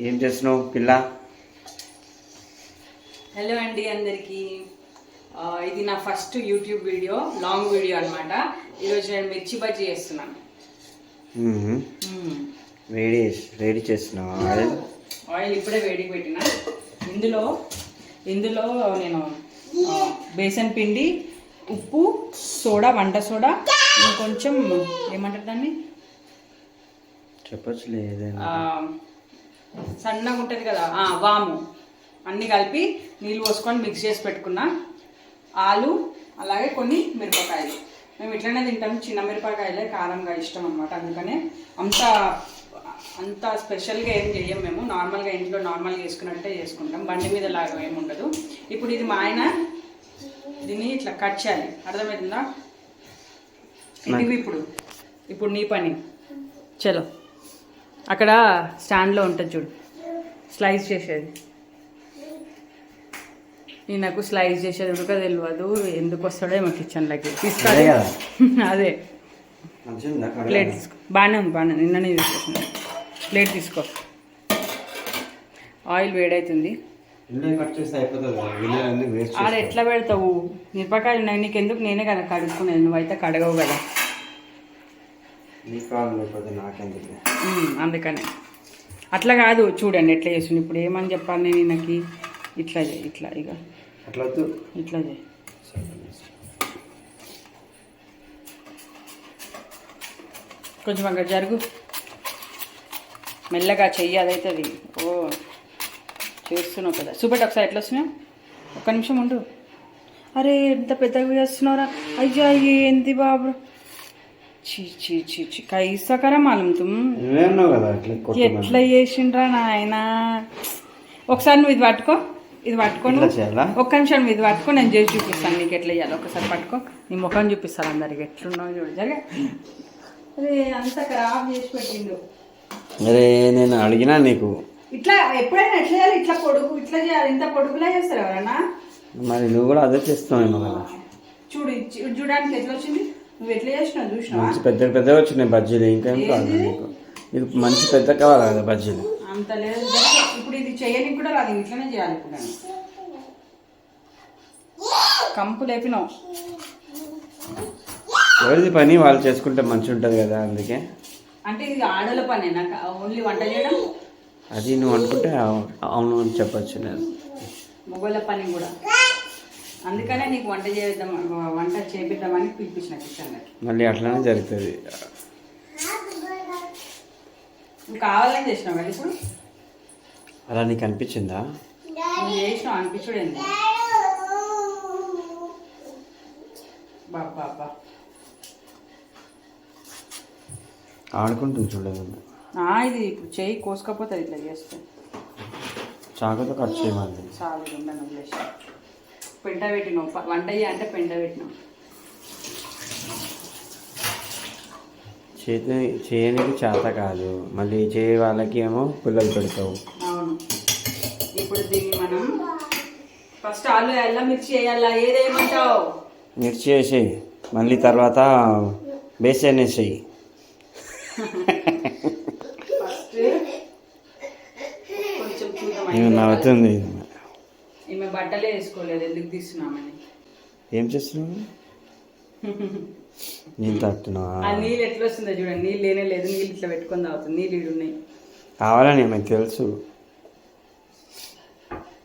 ఏం చేస్తున్నావు పిల్ల? హలో అండి అందరికీ. ఇది నా first YouTube video long video అనమాట ఈరోజు నేను మిర్చి బజ్జీ చేస్తున్నాను. వేడి వేడి చేస్తున్నావు? ఆయిల్ ఆయిల్ ఇప్పుడే వేడికి పెట్టిన. ఇందులో ఇందులో నేను బేసన్ పిండి ఉప్పు సోడా వంట సోడా ఇంకొంచెం ఏమంటారు దాన్ని? చెప్పొచ్చు లేదేనా ఆ, సన్నగా ఉంటుంది కదా? వాము. అన్నీ కలిపి నీళ్ళు పోసుకొని మిక్స్ చేసి పెట్టుకున్నా ఆలు అలాగే కొన్ని మిరపకాయలు. మేము ఇట్లనే తింటాం. చిన్న మిరపకాయలే కారంగా ఇష్టం అనమాట అందుకనే అంత అంత స్పెషల్గా ఏం చేయం మేము. నార్మల్గా ఇంట్లో నార్మల్గా చేసుకున్నట్టే చేసుకుంటాం. బండి మీద లాగా ఏమి ఉండదు. ఇప్పుడు ఇది మా ఆయన దీన్ని ఇట్లా కట్ చేయాలి. అర్థమవుతుందా ఇది ఇప్పుడు? ఇప్పుడు నీ పని. చలో. అక్కడ స్టాండ్లో ఉంటుంది చూడు. స్లైస్ చేసేది. ఈయనకు స్లైస్ చేసేది ఉడక తెలియదు ఎందుకు వస్తాడో ఏమో కిచెన్లోకి తీసుకోవాలి అదే? ప్లేట్ తీసుకో. బాగానే ఉంది బాగానే. నిన్ననే తీసుకొచ్చిన. ప్లేట్ తీసుకో. ఆయిల్ వేడవుతుంది ఆడ ఎట్లా పెడతావు? మిరపకాయలు ఉన్నాయి. నీకు ఎందుకు నేనే కదా కడుక్కునేది. నువ్వైతే కడగవు కదా. నీ కావాలి లేకపోతే నాకెందుకు? ఉమ్, అందుకనే. అట్లా కాదు చూడండి ఎట్లా చేస్తుంది ఇప్పుడు ఏమని చెప్పాలి నేను ఈయనకి? ఇట్లా చేయి ఇట్లా ఇక అట్లా వద్దు ఇట్లా చేయి. కొంచెం అక్కడ జరుగు. మెల్లగా చెయ్యి అదైతుంది. ఓ చేస్తున్నావు కదా. చూపెట్టు ఒకసారి ఎట్లా వస్తున్నావు ఒక్క నిమిషం ఉండు. అరే ఎంత పెద్దగా చేస్తున్నారా అయ్యా ఏంది బాబు? చీ చీ చీ చీ కైసా కరా మాలం తుమ్. ఎట్లా చేసిండ్రా నాయన ఒకసారి నువ్వు ఇది పట్టుకో ఇది పట్టుకోను ఒక్క నిమిషం ఇది పట్టుకో నేను చేసి చూపిస్తాను నీకు ఎట్లా చేయాలి ఒకసారి పట్టుకో నీ ముఖం చూపిస్తాను అందరికి ఎట్లున్నావు చూడు జరగా అరే అంత ఖరాబ్ చేసి పెట్టిండు అరే నేను అడిగినా నీకు ఇట్లా ఎప్పుడైనా ఎట్లా చేయాలి ఇట్లా పొడుగు ఇట్లా చేయాలి ఇంత పొడుగులా చేస్తారు ఎవరన్నా మరి నువ్వు కూడా అదే కదా చూడు చూడడానికి ఎట్లా వచ్చింది నువ్వు ఎట్లా చేసినావు? చూసినావా? మంచి పెద్ద పెద్దగా వచ్చినాయి బజ్జీలు ఇంకేం కావాలి నీకు. నీకు మంచి పెద్ద కావాలి కదా బజ్జీలు. అంత లేదు. ఇప్పుడు ఇది చేయడానికి కూడా రాదు. ఇట్లనే చేయాలి ఇప్పుడు నేను. కంపు లేపినావు. ఎవరిది పని? వాళ్ళు చేసుకుంటే మంచి ఉంటుంది కదా అందుకే. అంటే ఇది ఆడల పనే నాకు ఓన్లీ వంట చేయడం? అది నువ్వు అనుకుంటే అవు- అవును అని చెప్పొచ్చు నేను. మొగోళ్ళ పని కూడా. అందుకనే నీకు వంట చేద్దాం వంట చేపిద్దామని పిలిపించిన కిచెన్లోకి మళ్ళీ అట్లానే జరుగుతుంది. నువ్వు కావాలని చేసినావు కదా ఇప్పుడు? అలా నీకు అనిపించిందా? నువ్వు చేసినావు అనిపించుడేంది బాబా బాబా ఆడుకుంటుంది చూడదు ఆ, ఇది ఇప్పుడు చేయి కోసుకపోతే ఇట్లా చేస్తే. చాకుతో కట్ చేయమని చాలు పెంట పెట్టినావు ప- వంట అంటే పెంట పెట్టినావు చేతి చేయనికి చేత కాదు. మళ్ళీ చేయ వాళ్ళకి ఏమో పుల్లలు పెడతావు. అవును. ఇప్పుడు దీన్ని మనం ఫస్ట్ ఆలు ఎల్ల మిర్చి వేయాలా? ఏదేమంటావు మిర్చి వేసేయి. మళ్ళీ తర్వాత బేసన్ వేసేయి. ఫస్ట్ కొంచెం చూద్దాం. నవ్వుతుంది ఈమె బట్టలే వేసుకోలేదు ఎందుకు తీస్తున్నామని ఏం చేస్తున్నావు? నేను తట్టున్నావా ఆ నీళ్ళు ఎట్లా వస్తుందో చూడండి నీళ్ళు లేనే లేదు నీళ్ళు ఇట్లా పెట్టుకొని తాగుతుంది నీళ్ళు ఈడు ఉన్నాయి. కావాలని ఆమెకు తెలుసు?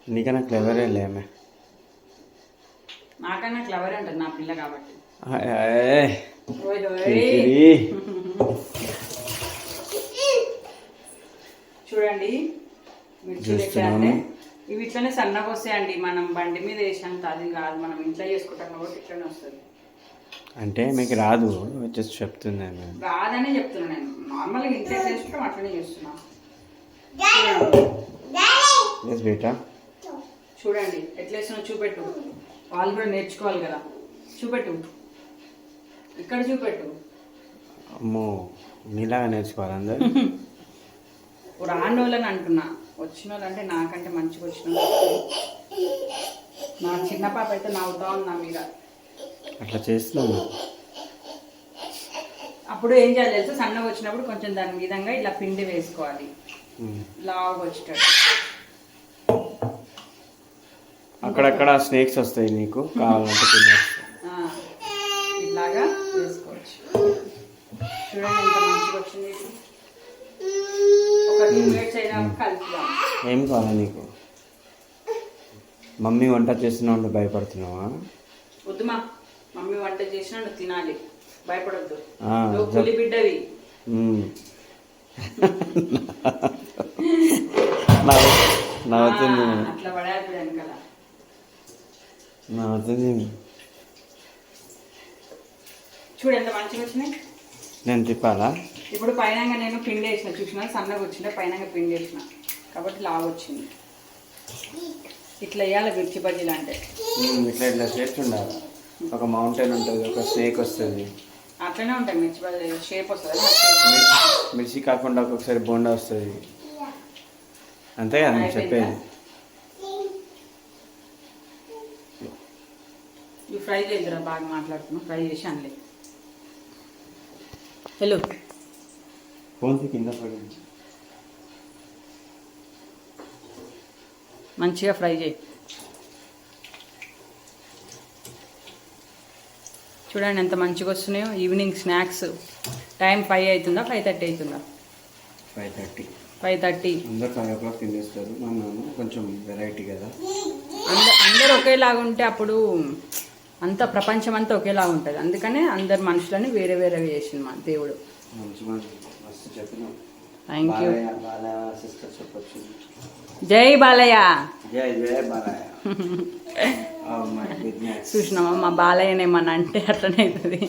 నీకన్నా క్లెవరే లేమే నాకన్నా క్లవర్ అంటది నా పిల్ల కాబట్టి. ఓయ్. చూడండి మిర్చి ఎట్లా అంటే? ఇవి ఇట్లనే సన్నగా వస్తాయండి. మనం బండి మీద వేసినంత అది కాదు. మనం ఇంట్లో చేసుకుంటాం కాబట్టి ఇట్లనే వస్తుంది. అంటే మీకు రాదు. జస్ట్. రాదనే చెప్తున్నా నేను. నార్మల్గా ఇంట్లో చేసుకుంటాం అట్లనే చేస్తున్నా. ఎస్ బేటా. చూడండి ఎట్లా చూపెట్టు. వాళ్ళు కూడా నేర్చుకోవాలి కదా. చూపెట్టు. ఇక్కడ చూపెట్టు. అమ్మో నీలాగా నేర్చుకోవాలి అందరు? రాని వాళ్ళని అంటున్నా. వచ్చిన అంటే నాకంటే మంచిగా వచ్చిన. నా చిన్న పాప అయితే నవ్వుతా ఉంది నా మీద. అట్లా చేస్తున్నాను అప్పుడు ఏం చేయాలి తెలుసా? సన్నగా వచ్చినప్పుడు కొంచెం దాని విధంగా ఇలా పిండి వేసుకోవాలి. లావుగా వచ్చేటట్టు. అక్కడక్కడ స్నేక్స్ వస్తాయి నీకు కావాలంటే ఇలాగా వేసుకోవచ్చు. చూడండి ఎంత మంచిగా వచ్చింది. ఒక ఏం కావాలా నీకు? మమ్మీ వంట చేస్తున్నావు భయపడుతున్నావా? వద్దుమా మమ్మీ వంట చేసినా నువ్వు తినాలి. భయపడొద్దు. పులి బిడ్డవి. నవ్వుతుంది అట్లా పడాలి వెనకాల. నవ్వుతుంది చూడు ఎంత మంచిగా వచ్చినాయి. నేను తిప్పాలా? ఇప్పుడు పైన నేను పిండి వేసిన చూసిన? సన్నగా వచ్చింటే పైన పిండి వేసిన. కాబట్టి లావు వచ్చింది. ఇట్లా వేయాలి మిర్చి బజ్జీలు అంటే. ఇట్లా ఇట్లా చేసి ఉండాలి. ఒక మౌంటైన్ ఉంటుంది ఒక స్నేక్ వస్తుంది. అట్లనే ఉంటాయి మిర్చి బజ్జీ షేప్ వస్తుంది మిర్చి- కాకుండా ఒక్కొక్కసారి బోండా వస్తుంది. అంతే కదా నేను చెప్పేది? ఫ్రై చేద్దురా బాగా మాట్లాడుతున్నావు. ఫ్రై చేసి అనలే. హలో. ఫోన్ కింద పడింది. మంచిగా ఫ్రై చేయి. చూడండి ఎంత మంచిగా వస్తున్నాయో. ఈవినింగ్ స్నాక్స్ టైం ఫైవ్ అవుతుందా ఫైవ్ థర్టీ అవుతుందా? Five thirty. Five thirty. అందరు ఫైవ్ ఓ క్లాక్ తినేస్తారు. కొంచెం వెరైటీ కదా. అందరు అందరు ఒకేలాగా ఉంటే అప్పుడు అంత ప్రపంచం అంతా ఒకేలాగా ఉంటుంది. అందుకనే అందరు మనుషులని వేరే వేరే చేసింది మా దేవుడు. థ్యాంక్ యూ జై బాలయ్య. Oh. చూసినామా మా బాలయ్యని ఏమన్నా అంటే అట్లనే అవుతుంది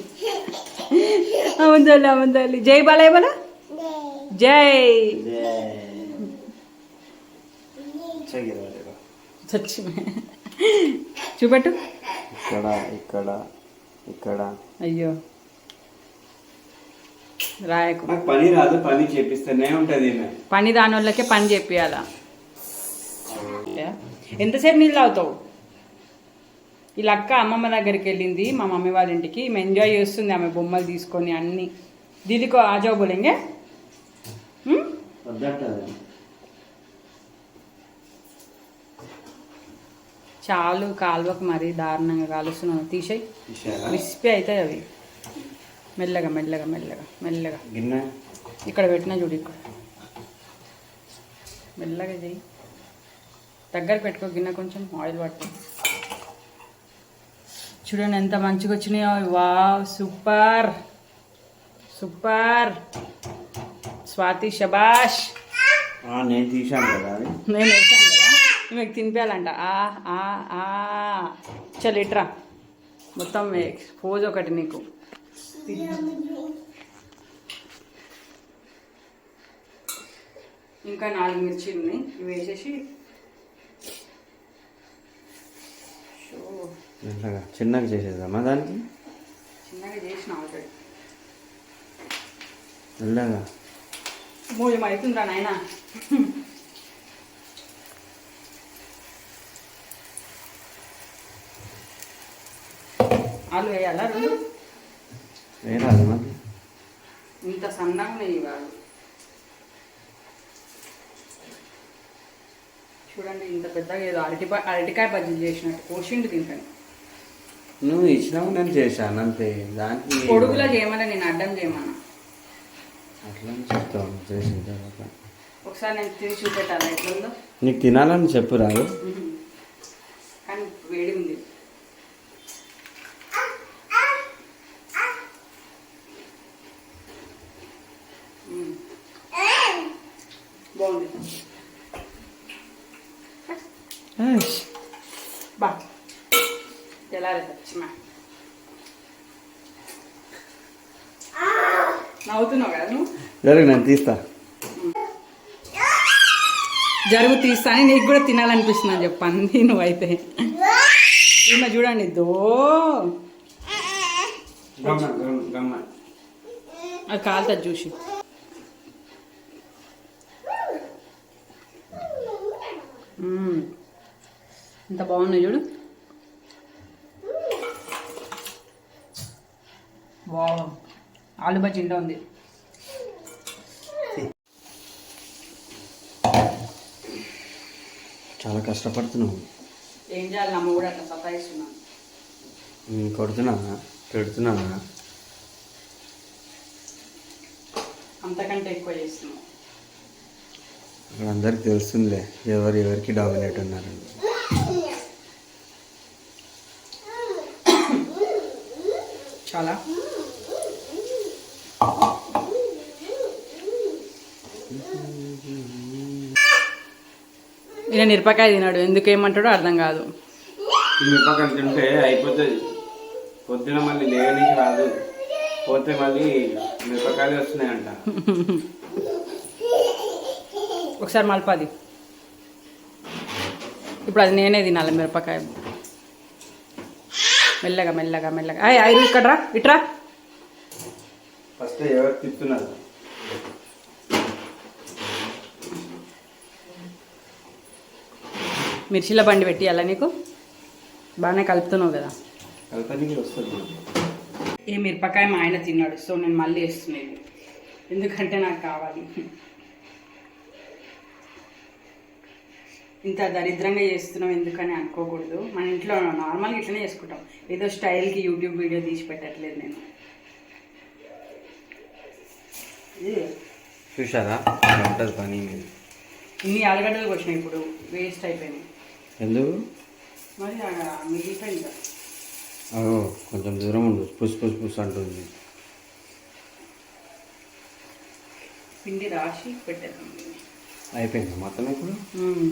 అమందాలి అమందాలి జై బాలయ్య బాల. జై. చచ్చి చూపెట్టు. ఇక్కడ ఇక్కడ ఇక్కడ. అయ్యో. రాయకు. నాకు పని రాదు పని చేపిస్తూనే ఉంటుంది. పని దాని వాళ్ళకే పని చెప్పియాల ఎంతసేపు నీళ్ళు తాగుతావు? ఈ లక్క అమ్మమ్మ దగ్గరికి వెళ్ళింది మా మమ్మీ వాళ్ళ ఇంటికి. ఈమె ఎంజాయ్ చేస్తుంది ఆమె బొమ్మలు తీసుకొని అన్ని. దీదికో ఆజావు బోలేంగే. చాలు కాలువకు మరీ దారుణంగా కాలుస్తున్నాను. తీసేయి? క్రిస్పీ అవుతాయి అవి. మెల్లగా మెల్లగా మెల్లగా మెల్లగా. గిన్నె? ఇక్కడ పెట్టినా చూడు ఇక్కడ. మెల్లగా చేయి దగ్గర పెట్టుకో గిన్నె కొంచెం ఆయిల్ పట్టు. చూడండి ఎంత మంచిగా వచ్చినాయో. Wow super. సూపర్. స్వాతి శబాష్ ఆ, నేను తీశాను కదా నేను వేసాను కదా. మీకు తినిపించాలంట ఆ ఆ ఆ. చల్ ఇట్రా. మొత్తం పోజ్ ఒకటి నీకు. ఇంకా నాలుగు మిర్చీలు ఉన్నాయి. ఇవి వేసేసి. చిన్నగా చేసేద్దామా దానికి? చిన్నగా చేసిన ఆల్రెడీ. మెల్లగా మూడు అవుతుందా నాయన. ఆలు వేయాలా రెండు? వేరాదు మరి? ఇంత సన్నగా ఇవాళ చూడండి ఇంత పెద్దగా ఏదో అరటి అరటికాయ బజ్జీలు చేసినట్టు కోసిండు తింటాను నువ్వు ఇచ్చినావు నేను చేశాను అంతే. దానికి పొడుగులా చేయమని నేను అడ్డం చేయమన్నా. అట్లా చెప్తాను చేసిన తర్వాత. ఒకసారి నేను తిని చూపెట్టాలా ఎట్లుందో? నీకు తినాలని చెప్పు రాదు. కానీ వేడి ఉంది మ్మ్. బాగుంది బా తెల్లారి సచ్చిమా నవ్వుతున్నావు కదా నువ్వు జరుగు నేను తీస్తా జరుగు తీస్తాను నీకు కూడా తినాలనిపిస్తుంది అని చెప్పండి నువ్వైతే ఈమె చూడండి దో గమ్మ గమ్మ గమ్మ అది కాలుతుంది చూసి. ఎంత బాగున్నాయి చూడు. వావ్. ఆలు బజ్జీ ఇంట్లో ఉంది. చాలా కష్టపడుతున్నావు. ఏం చేయాలి? అమ్మ కూడా అట్లా సతాయిస్తున్నాను. ఉమ్, కొడుతున్నానా పెడుతున్నానా అంతకంటే ఎక్కువ చేస్తున్నాను ఇక్కడ అందరికి తెలుస్తుందిలే ఎవరు ఎవరికి డామినేట్ ఉన్నారని. చాలా. ఈయన మిరపకాయ తినాడు ఎందుకు ఏమంటాడో అర్థం కాదు. మిరపకాయలు తింటే అయిపోతుంది. పొద్దున మళ్ళీ లేవనికి రాదు. పోతే మళ్ళీ మిరపకాయలు వస్తున్నాయంట. ఒకసారి మలపాది. ఇప్పుడు అది నేనే తినాలి మిరపకాయ. మెల్లగా మెల్లగా మెల్లగా. అయ్యి ఐదు ఇక్కడ రా ఇట్రా. ఫస్ట్ ఎవరు తిప్పుతున్నారు? మిర్చిల బండి పెట్టి అలా నీకు? బాగానే కలుపుతున్నావు కదా. ఈ మిరపకాయ మా ఆయన తిన్నాడు సో నేను మళ్ళీ వేస్తున్నాను. ఎందుకంటే నాకు కావాలి. ఇంత దరిద్రంగా చేస్తున్నాం ఎందుకని అనుకోకూడదు. మన ఇంట్లో నార్మల్గా ఇట్లనే చేసుకుంటాం. ఏదో స్టైల్కి యూట్యూబ్ వీడియో తీసి పెట్టట్లేదు నేను. చూసారా ఉంటుంది పని ఇన్ని ఆలుగడ్డలు వచ్చినాయి ఇప్పుడు వేస్ట్ అయిపోయినాయి. ఎందుకు? మరి మిగిలిపోయింది? కొంచెం దూరం ఉండు. పుస్ పుస్ పుస్ అంటుంది. పిండి రాసి పెట్టేద్దాం. అయిపోయింది మొత్తం ఇప్పుడు మ్మ్.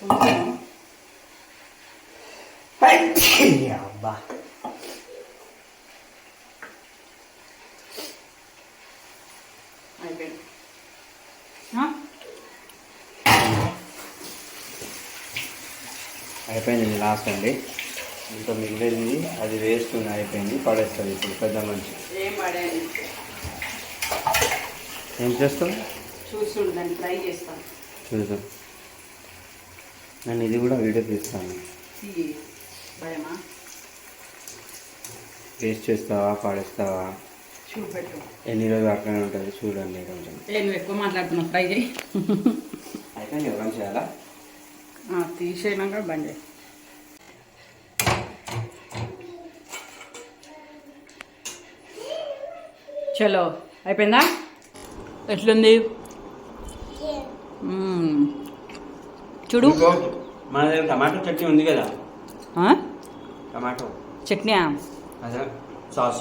కొంచెం అబ్బా అయిపోయింది. లాస్ట్ అండి. ఇంకా మిగిలింది అది వేస్ట్ అయిపోయింది పడేస్తుంది ఇప్పుడు పెద్ద మనిషి. ఏం చేస్తాం? చూస్తుండు ట్రై చేస్తాను చూద్దాం. నేను ఇది కూడా వీడియో తీస్తాను. భయమా? వేస్ట్ చేస్తావా పాడేస్తావా? చూపెట్టు. ఎన్ని రోజులు అట్లనే ఉంటుంది? చూడండి కొంచెం. నువ్వు ఎక్కువ మాట్లాడుతున్నావు ట్రై చేయి ఎవరైనా చేయాలా? ఆ, తీసేయనాక బంద్ చేయి. చలో అయిపోయిందా? ఎట్లుంది. చూడు. మన దగ్గర టమాటో చట్నీ ఉంది కదా? టమాటో. చట్నీ అదే సాస్.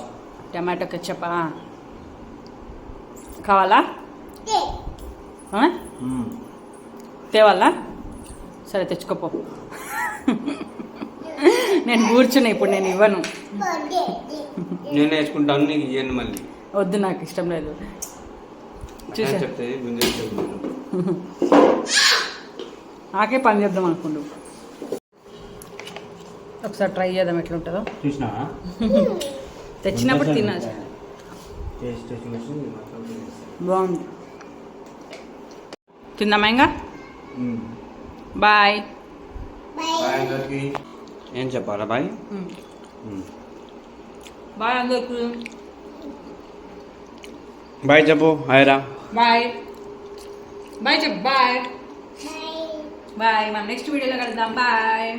టమాటో కెచ్చపా కావాలా? తేవాలా? సరే తెచ్చుకోపో. నేను కూర్చున్నా ఇప్పుడు నేను ఇవ్వను. నేను వేసుకుంటాను నీకు ఇవ్వండి మళ్ళీ. వద్దు నాకు ఇష్టం లేదు. చూసా. నాకే పని చేద్దాం అనుకుండు. ఒకసారి ట్రై చేద్దాం ఎట్లుంటుందో. చూసినావా? తెచ్చినప్పుడు తిన్నా. బాగుంది. తిందామా ఇంకా? బాయ్. ఏం చెప్పాలా బాయ్? బాయ్ అందరికి. బాయ్ చెప్పు హాయ్ రా బాయ్. బాయ్ చెప్పు బాయ్. బాయ్. మనం నెక్స్ట్ వీడియోలో కలుద్దాం. బాయ్.